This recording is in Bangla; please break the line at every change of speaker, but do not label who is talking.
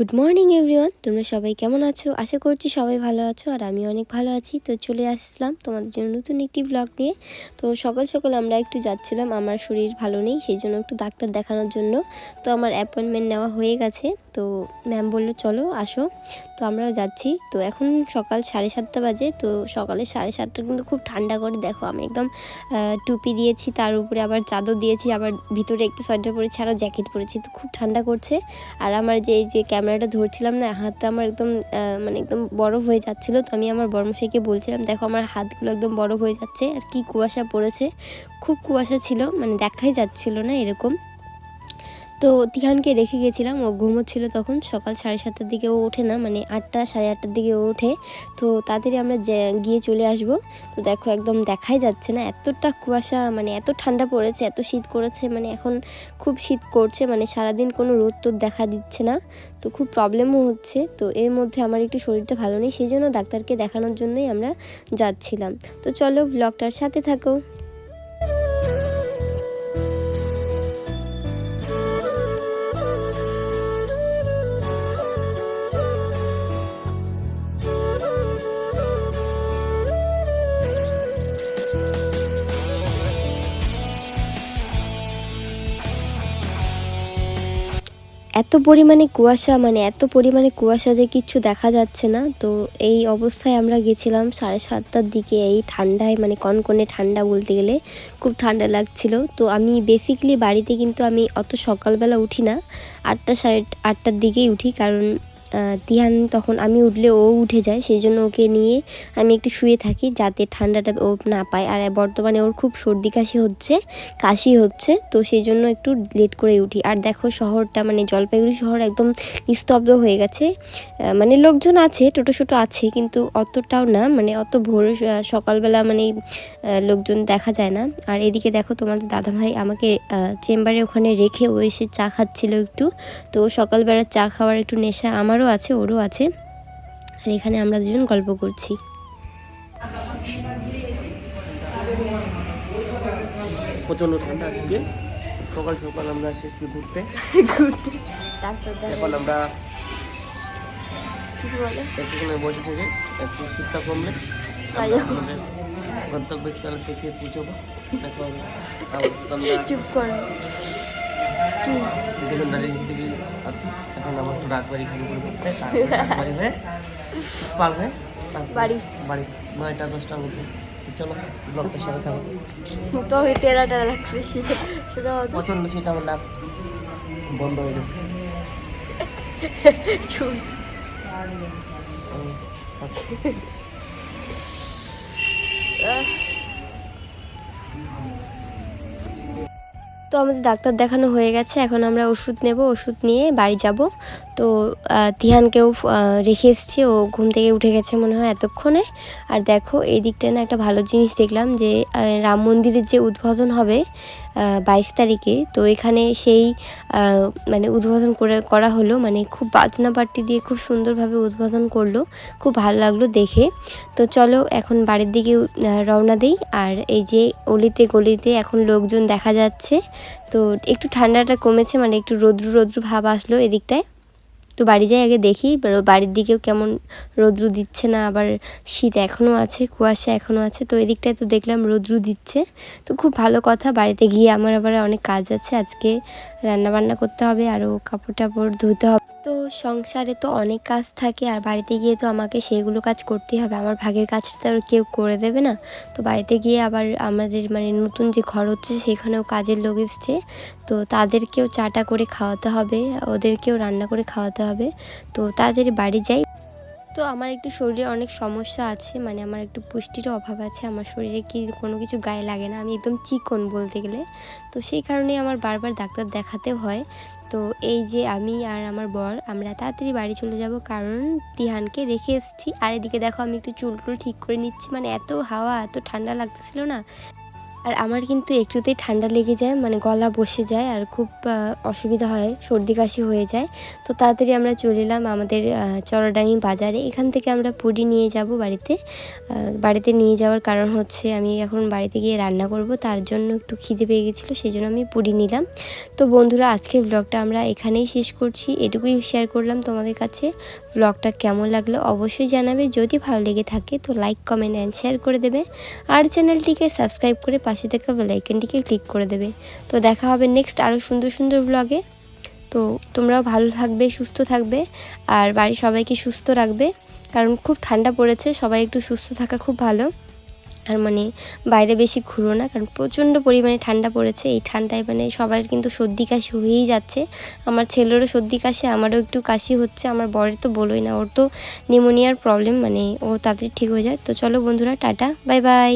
গুড মর্নিং এভরিওয়ান তোমরা সবাই কেমন আছো? আশা করছি সবাই ভালো আছো, আর আমি অনেক ভালো আছি। তো চলে আসলাম তোমাদের জন্য নতুন একটি ব্লগ নিয়ে। তো সকাল সকাল আমরা একটু যাচ্ছিলাম, আমার শরীর ভালো নেই সেই জন্য একটু ডাক্তার দেখানোর জন্য। তো আমার অ্যাপয়েন্টমেন্ট নেওয়া হয়ে গেছে। তো ম্যাম বলল, চলো, আসো। তো আমরাও যাচ্ছি। তো এখন সকাল সাড়ে সাতটা বাজে। তো সকালে সাড়ে সাতটা কিন্তু খুব ঠান্ডা করে, দেখো আমি একদম টুপি দিয়েছি, তার উপরে আবার চাদর দিয়েছি, আবার ভিতরে একটা সোয়েটার পরেছি আরও জ্যাকেট পরেছি। তো খুব ঠান্ডা করছে। আর আমার যে যে ক্যামেরাটা ধরছিলাম না, হাতটা আমার একদম মানে একদম বরফ হয়ে যাচ্ছিল, তো আমি আমার বর্মশাইকে বলছিলাম, দেখো, আমার হাতগুলো একদম বরফ হয়ে যাচ্ছে, আর কি কুয়াশা পড়েছে। খুব কুয়াশা ছিল মানে দেখাই যাচ্ছিল না এরকম। তো তিহানকে রেখে গেছিলাম, ও ঘুমোচ্ছিল তখন, সকাল সাড়ে সাতটার দিকে ও ওঠে না মানে আটটা, সাড়ে আটটার দিকে ও ওঠে। তো তাড়াতাড়ি আমরা গিয়ে চলে আসব। তো দেখো একদম দেখাই যাচ্ছে না, এতটা কুয়াশা মানে এত ঠান্ডা পড়েছে, এত শীত করেছে মানে এখন খুব শীত করছে মানে সারাদিন কোনো রোদ টোদ দেখা দিচ্ছে না। তো খুব প্রবলেমও হচ্ছে, তো এর মধ্যে আমার একটু শরীরটা ভালো নেই, সেই জন্য ডাক্তারকে দেখানোর জন্যই আমরা যাচ্ছিলাম। তো চলো ব্লগটার সাথে থাকো। এত পরিমাণে কুয়াশা মানে এত পরিমাণে কুয়াশা যে কিচ্ছু দেখা যাচ্ছে না। তো এই অবস্থায় আমরা গেছিলাম সাড়ে সাতটার দিকে এই ঠান্ডায় মানে কনকনে ঠান্ডা বলতে গেলে। খুব ঠান্ডা লাগছিল। তো আমি বেসিকলি বাড়িতে কিন্তু আমি অত সকালবেলা উঠি না। আটটা সাড়ে আটটার দিকেই উঠি, কারণ তিহান তখন আমি উঠলে ও উঠে যায় সেই জন্য ওকে নিয়ে আমি একটু শুয়ে থাকি যাতে ঠান্ডাটা ও না পায়। আর বর্তমানে ওর খুব সর্দি কাশি হচ্ছে কাশি হচ্ছে, তো সেই জন্য একটু লেট করে উঠি। আর দেখো শহরটা মানে জলপাইগুড়ি শহর একদম নিস্তব্ধ হয়ে গেছে। মানে লোকজন আছে টোটো ছোটো আছে, কিন্তু অতটাও না মানে অত ভোর সকালবেলা মানে লোকজন দেখা যায় না। আর এদিকে দেখো তোমাদের দাদাভাই আমাকে চেম্বারে ওখানে রেখে ও এসে চা খাচ্ছিল একটু। তো সকালবেলা চা খাওয়ার একটু নেশা আমারও আছে ওরও আছে। আর এখানে আমরা দুজন গল্প করছি।
প্রচণ্ড ঠান্ডা আজকে। সকাল সকাল আমরা এসেছি ঘুরতে।
ঘুরতে।
এখন আমরা একটুখানি বসে থেকে একটু শীতটা কমলে আমাদের গন্তব্যস্থল থেকে আপাতত আমরা
চুপ করো। কি?
থেকে আছি এখন আমার একটু রাজবাড়ি ঘুরে ঘুরে করতে রাজবাড়ি হয়ে স্পার হয়ে
বাড়ি।
বাড়ি। নয়টা দশটার মধ্যে। চলো ব্লগটার সাথে থাকো
তো টেরা টেরা লাগছে সেটা
আমার নাক বন্ধ হয়ে গেছে।
চুল।
উম,
তো আমাদের ডাক্তার দেখানো হয়ে গেছে, এখন আমরা ওষুধ নেব, ওষুধ নিয়ে বাড়ি যাব। তো তিহানকেও রেখে এসছি, ও ঘুম থেকে উঠে গেছে মনে হয় এতক্ষণে। আর দেখো, এই দিকটা না একটা ভালো জিনিস দেখলাম যে রাম মন্দিরের যে উদ্বোধন হবে বাইশ তারিখে। তো এখানে সেই মানে উদ্বোধন করে, করা হলো। মানে খুব বাজনা পার্টি দিয়ে খুব সুন্দরভাবে উদ্বোধন করল। খুব ভালো লাগল দেখে। তো চলো, এখন বাড়ির দিকে রওনা দিই। আর এই যে অলিতে গলিতে এখন লোকজন দেখা যাচ্ছে। তো একটু ঠান্ডাটা কমেছে মানে একটু রোদ্রু রোদ্রু ভাব আসলো এদিকটায়। তো বাড়ি যাই, আগে দেখি। বাড়ির দিকেও কেমন রৌদ্রু দিচ্ছে না, আবার শীত এখনও আছে, কুয়াশা এখনও আছে, তো এদিকটায় তো দেখলাম রৌদ্রু দিচ্ছে। তো খুব ভালো কথা, বাড়িতে গিয়ে আমার আবার অনেক কাজ আছে, আজকে রান্না বান্না করতে হবে, আরও কাপড় টাপড় ধুতে হবে। তো সংসারে তো অনেক কাজ থাকে, আর বাড়িতে গিয়ে তো আমাকে সেগুলো কাজ করতেই হবে, আমার ভাগের কাজটা তো আর কেউ করে দেবে না। তো বাড়িতে গিয়ে আবার আমাদের মানে নতুন যে ঘর হচ্ছে, সেখানেও কাজের লোক এসছে, তো তাদেরকেও চাটা করে খাওয়াতে হবে, ওদেরকেও রান্না করে খাওয়াতে হবে তো তাদের বাড়ি যাই। তো আমার একটু শরীরে অনেক সমস্যা আছে মানে আমার একটু পুষ্টিরও অভাব আছে, আমার শরীরে কি কোনো কিছু গায়ে লাগে না, আমি একদম চিকন বলতে গেলে। তো সেই কারণে আমার বারবার ডাক্তার দেখাতে হয়। তো এই যে আমি আর আমার বর, আমরা তাড়াতাড়ি বাড়ি চলে যাব, কারণ তিহানকে রেখে এসেছি। আর এদিকে দেখো আমি একটু চুল টুল ঠিক করে নিচ্ছি মানে এত হাওয়া, এত ঠান্ডা লাগতেছিল না। আর আমার কিন্তু একটুতেই ঠান্ডা লেগে যায় মানে গলা বসে যায় আর খুব অসুবিধা হয়, সর্দি কাশি হয়ে যায়। তো তাড়াতাড়ি আমরা চলে এলাম আমাদের চড়াডাঙ্গি বাজারে। এখান থেকে আমরা পুরি নিয়ে যাব বাড়িতে। বাড়িতে নিয়ে যাওয়ার কারণ হচ্ছে আমি এখন বাড়িতে গিয়ে রান্না করব, তার জন্য একটু খিদে পেয়ে গেছিল সেই জন্য আমি পুরি নিলাম। তো বন্ধুরা, আজকের ব্লগটা আমরা এখানেই শেষ করছি। এটুকুই শেয়ার করলাম তোমাদের কাছে। ব্লগটা কেমন লাগল অবশ্যই জানাবে। যদি ভালো লেগে থাকে তো লাইক কমেন্ট অ্যান্ড শেয়ার করে দেবে। আর চ্যানেলটিকে সাবস্ক্রাইব করে পাশে থাকা বেলাইকনটিকে ক্লিক করে দেবে। তো দেখা হবে নেক্সট আরও সুন্দর সুন্দর ব্লগে তো তোমরাও ভালো থাকবে, সুস্থ থাকবে, আর বাড়ির সবাইকে সুস্থ রাখবে। কারণ খুব ঠান্ডা পড়েছে, সবাই একটু সুস্থ থাকা খুব ভালো। আর মানে বাইরে বেশি ঘুরো না, কারণ প্রচণ্ড পরিমাণে ঠান্ডা পড়েছে। এই ঠান্ডায় মানে সবার কিন্তু সর্দি কাশি হয়েই যাচ্ছে। আমার ছেলেরও সর্দি কাশি, আমারও একটু কাশি হচ্ছে। আমার বরের তো বলোই না, ওর তো নিউমোনিয়ার প্রবলেম মানে ও তাড়াতাড়ি ঠিক হয়ে যায়। তো চলো বন্ধুরা, টাটা বাই বাই